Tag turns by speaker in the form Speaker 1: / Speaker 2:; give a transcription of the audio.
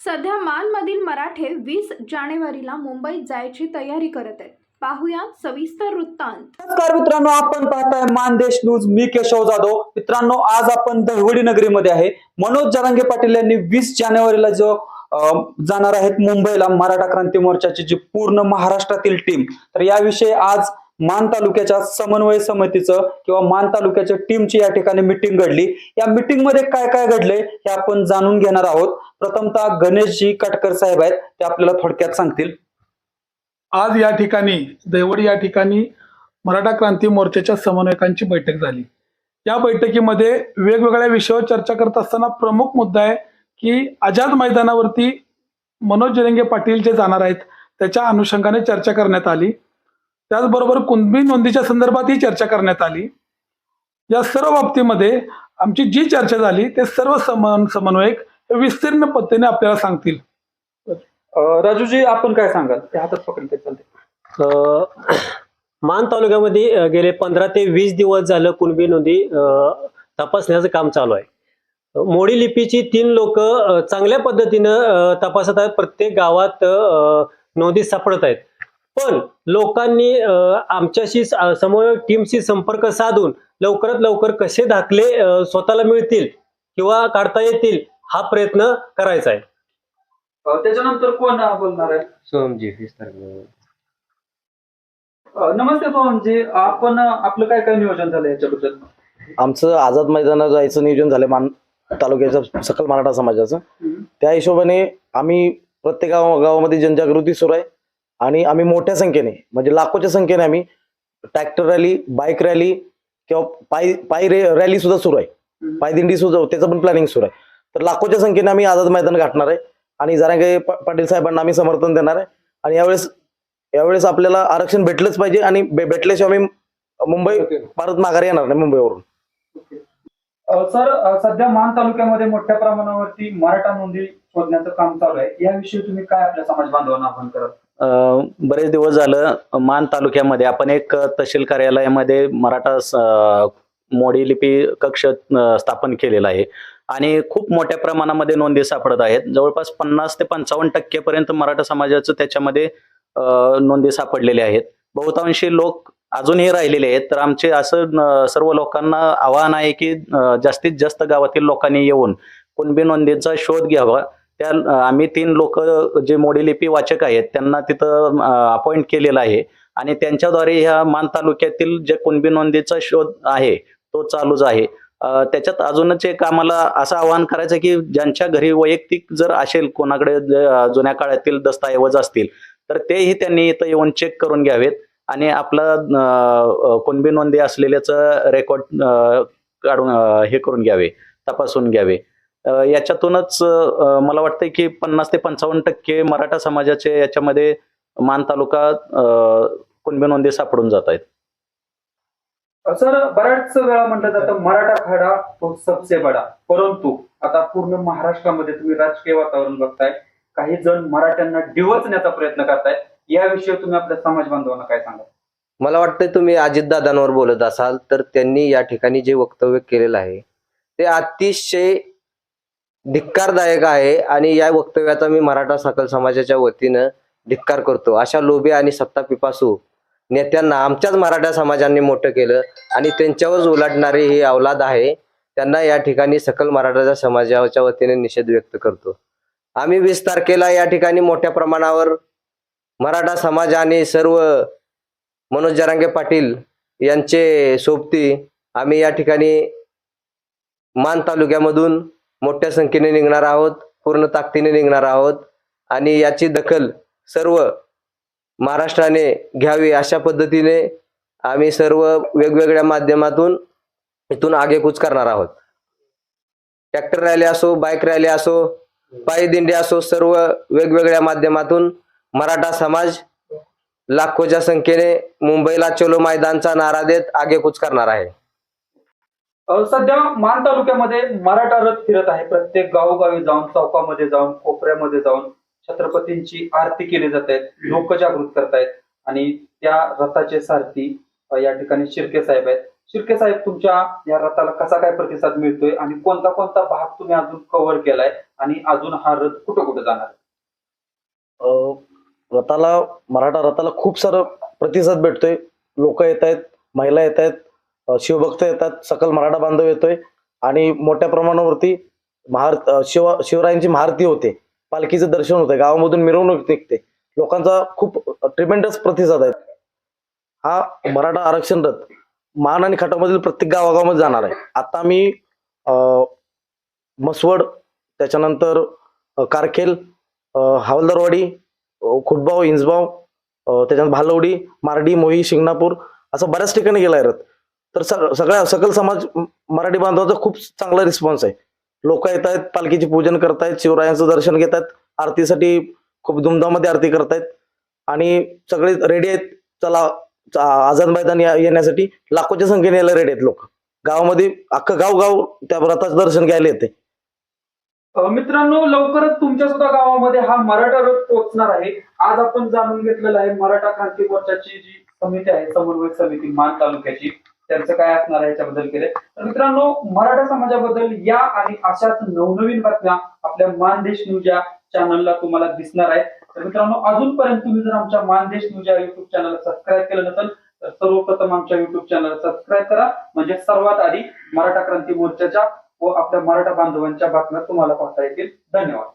Speaker 1: सध्या मानमधील मराठे वीस जानेवारीला मुंबईत जायची तयारी करत आहेत. पाहूया सविस्तर वृत्तांत.
Speaker 2: नमस्कार मित्रांनो आपण पाहताय मानदेश न्यूज. मी केशव जाधव. मित्रांनो आज आपण दहिवडी नगरीमध्ये आहे. मनोज जरांगे पाटील यांनी वीस जानेवारीला जो जाणार आहेत मुंबईला मराठा क्रांती मोर्चाची जी पूर्ण महाराष्ट्रातील टीम तर याविषयी आज मान तालुक्याच्या समन्वय समितीचं किंवा मान तालुक्याच्या टीमची या ठिकाणी मिटिंग घडली. या मिटिंगमध्ये काय काय घडले हे आपण जाणून घेणार आहोत. प्रथमतः गणेशजी कटकर साहेब आहेत ते आपल्याला थोडक्यात सांगतील.
Speaker 3: आज या ठिकाणी दैवडी या ठिकाणी मराठा क्रांती मोर्चाच्या समन्वयकांची बैठक झाली. या बैठकीमध्ये वेगवेगळ्या विषयावर चर्चा करत असताना प्रमुख मुद्दा आहे की आझाद मैदानावरती मनोज जरंगे पाटील जे जाणार आहेत त्याच्या अनुषंगाने चर्चा करण्यात आली. त्याचबरोबर कुणबी नोंदीच्या संदर्भातही चर्चा करण्यात आली. या सर्व बाबतीमध्ये आमची जी चर्चा झाली ते सर्व समन समन्वयक हे विस्तीर्ण पद्धतीने आपल्याला सांगतील.
Speaker 2: राजूजी आपण काय सांगाल? ते हातात पकडून काय चालते
Speaker 4: अ, मान तालुक्यामध्ये गेले पंधरा ते वीस दिवस झालं कुणबी नोंदी अ, तपासण्याचं काम चालू आहे. मोडी लिपीची तीन लोक चांगल्या पद्धतीनं तपासत आहेत. प्रत्येक गावात नोंदी सापडत आहेत. पण लोकांनी आमच्याशी स- समन्वय टीमशी संपर्क साधून लवकरात लवकर कसे दाखले स्वतःला मिळतील किंवा काढता येतील हा प्रयत्न करायचा आहे.
Speaker 2: त्याच्यानंतर कोण बोलणार आहे?
Speaker 5: सोमजी
Speaker 2: नमस्ते सोहनजी आपण आपलं काय काय नियोजन झालं याच्याबद्दल?
Speaker 5: आमचं आझाद मैदानात जायचं नियोजन झालं मान तालुक्याच्या सकल मराठा समाजाचं. त्या हिशोबाने आम्ही प्रत्येक गाव गावामध्ये जनजागृती सुरू आहे. आणि आम्ही मोठ्या संख्येने म्हणजे लाखोच्या संख्येने आम्ही ट्रॅक्टर रॅली बाईक रॅली किंवा पायी पायी रे रॅली सुद्धा सुरू आहे. पायदिंडी सुद्धा त्याचं पण प्लॅनिंग सुरू आहे. तर लाखोच्या संख्येने आम्ही आझाद मैदान गाठणार आहे आणि जरांगे पाटील साहेबांना आम्ही समर्थन देणार आहे. आणि यावेळेस यावेळेस आपल्याला आरक्षण भेटलंच पाहिजे आणि भेटल्याशिवाय आम्ही मुंबई परत माघारी येणार नाही मुंबईवरून.
Speaker 2: सर सध्या मान तालुक्यामध्ये मोठ्या प्रमाणावरती मराठा नोंदी शोधण्याचं काम चालू आहे. याविषयी तुम्ही काय आपल्या समाज बांधवांना आवाहन करत
Speaker 6: बरेच दिवस झालं मान तालुक्यामध्ये आपण एक तहसील कार्यालयामध्ये मराठा मोडी लिपी कक्ष स्थापन केलेला आहे. आणि खूप मोठ्या प्रमाणामध्ये नोंदी सापडत आहेत. जवळपास पन्नास ते पंचावन्न टक्केपर्यंत मराठा समाजाचं त्याच्यामध्ये नोंदी सापडलेल्या आहेत. बहुतांशी लोक अजूनही राहिलेले आहेत. तर आमचे असं सर्व लोकांना आवाहन आहे की जास्तीत जास्त गावातील लोकांनी येऊन कुणबी नोंदीचा शोध घ्यावा. त्या आम्ही तीन लोक जे मोडी लिपी वाचक आहेत त्यांना तिथं अपॉइंट केलेलं आहे. आणि त्यांच्याद्वारे ह्या मान तालुक्यातील जे कुणबी नोंदीचा शोध आहे तो चालूच आहे. त्याच्यात अजूनच एक आम्हाला असं आवाहन करायचं की ज्यांच्या घरी वैयक्तिक जर असेल कोणाकडे ज- जुन्या काळातील दस्तऐवज असतील तर तेही त्यांनी इथं येऊन चेक करून घ्यावेत. आणि आपलं कुणबी नोंदी असलेल्याचं रेकॉर्ड काढून हे करून घ्यावे तपासून घ्यावे. याच्यातूनच मला वाटतं की पन्नास ते पंचावन्न टक्के मराठा समाजाचे याच्यामध्ये मान तालुका कुणबी नोंदी सापडून जात आहेत.
Speaker 2: सर बऱ्याच वेळा म्हटलं जातं मराठा खाडा तो सबसे बडा. परंतु आता पूर्ण महाराष्ट्रामध्ये तुम्ही राजकीय वातावरण बघताय काही जण मराठ्यांना डिवचण्याचा प्रयत्न करतायत. याविषयी तुम्ही आपल्या समाज बांधवांना काय सांगा
Speaker 5: मला वाटतं तुम्ही अजितदादांवर बोलत असाल तर त्यांनी या ठिकाणी जे वक्तव्य केलेलं आहे ते अतिशय धिक्कारदायक आहे आणि या वक्तव्याचा मी मराठा सकल समाजाच्या वतीनं धिक्कार करतो. अशा लोभे आणि सत्ता पिपासू नेत्यांना आमच्याच मराठा समाजाने मोठं केलं आणि त्यांच्यावरच उलाटणारी ही अवलाद आहे त्यांना या ठिकाणी सकल मराठा समाजाच्या वतीने निषेध व्यक्त करतो. आम्ही वीस तारखेला या ठिकाणी मोठ्या प्रमाणावर मराठा समाज आणि सर्व मनोज जरांगे पाटील यांचे सोबती आम्ही या ठिकाणी मान तालुक्यामधून मोठ्या संख्येने निघणार आहोत पूर्ण ताकदीने निघणार आहोत. आणि याची दखल सर्व महाराष्ट्राने घ्यावी अशा पद्धतीने आम्ही सर्व वेगवेगळ्या माध्यमातून इथून आगेकूच करणार आहोत. ट्रॅक्टर रॅली असो बाईक रॅली असो पायी दिंडी असो सर्व वेगवेगळ्या माध्यमातून मराठा समाज लाखोच्या संख्येने मुंबईला चलो मैदानचा नारा देत आगेकूच करणार आहे.
Speaker 2: सध्या मान तालुक्यामध्ये मराठा रथ फिरत आहे. प्रत्येक गावोगावी जाऊन चौकामध्ये जाऊन कोपऱ्यामध्ये जाऊन छत्रपतींची आरती केली जात आहेत. लोक जागृत करतायत आणि त्या रथाचे सारथी या ठिकाणी शिर्के साहेब आहेत. शिर्के साहेब तुमच्या या रथाला कसा काय प्रतिसाद मिळतोय आणि कोणता कोणता भाग तुम्ही अजून कव्हर केलाय आणि अजून हा रथ कुठं कुठं जाणार
Speaker 7: अं, रथाला मराठा रथाला खूप सारं प्रतिसाद भेटतोय. लोक येत आहेत महिला येत आहेत शिवभक्त येतात सकल मराठा बांधव येतोय आणि मोठ्या प्रमाणावरती महार शिव शिवरायांची महारती होते. पालखीचं दर्शन होतंय गावामधून मिरवणूक निघते. लोकांचा खूप ट्रिमेंडस प्रतिसाद आहे. हा मराठा आरक्षण रथ मान आणि खटामधील प्रत्येक गावागावामध्ये जाणार आहे. आता मी मसवड त्याच्यानंतर कारखेल अं, हवालदारवाडी खुटबाव इंजबाव त्याच्यानंतर भालवडी मारडी मोही शिंगणापूर असं बऱ्याच ठिकाणी गेला आहे रथ. तर सगळ्या सकल समाज मराठी बांधवाचा खूप चांगला रिस्पॉन्स आहे. लोक येत आहेत पालखीचे पूजन करतायत शिवरायांचं दर्शन घेतात आरतीसाठी खूप धुमधामध्ये आरती करतायत आणि सगळे रेडी आहेत चला आझाद मैदान येण्यासाठी लाखोच्या संख्येने यायला रेडी आहेत लोक. गावामध्ये अख्खं गाव गाव त्या रथाचं दर्शन घ्यायला येते
Speaker 2: मित्रांनो लवकरच तुमच्या सुद्धा गावामध्ये हा मराठा रथ पोहोचणार आहे. आज आपण जाणून घेतलेलं आहे मराठा क्रांती मोर्चाची जी समिती आहे समन्वय समिती मान तालुक्याची. त्यांचं काय असणार आहे याच्याबद्दल केले तर मित्रांनो मराठा समाजाबद्दल या आणि अशाच नवनवीन बातम्या आपल्या मानदेश न्यूज या चॅनलला तुम्हाला दिसणार आहे तर मित्रांनो अजूनपर्यंत तुम्ही जर आमच्या मानदेश न्यूज या युट्यूब चॅनलला सबस्क्राईब केलं नसेल तर सर्वप्रथम आमच्या युट्यूब चॅनलला सबस्क्राईब करा. म्हणजे सर्वात आधी मराठा क्रांती मोर्चाच्या व आपल्या मराठा बांधवांच्या बातम्या तुम्हाला पाहता येतील. धन्यवाद.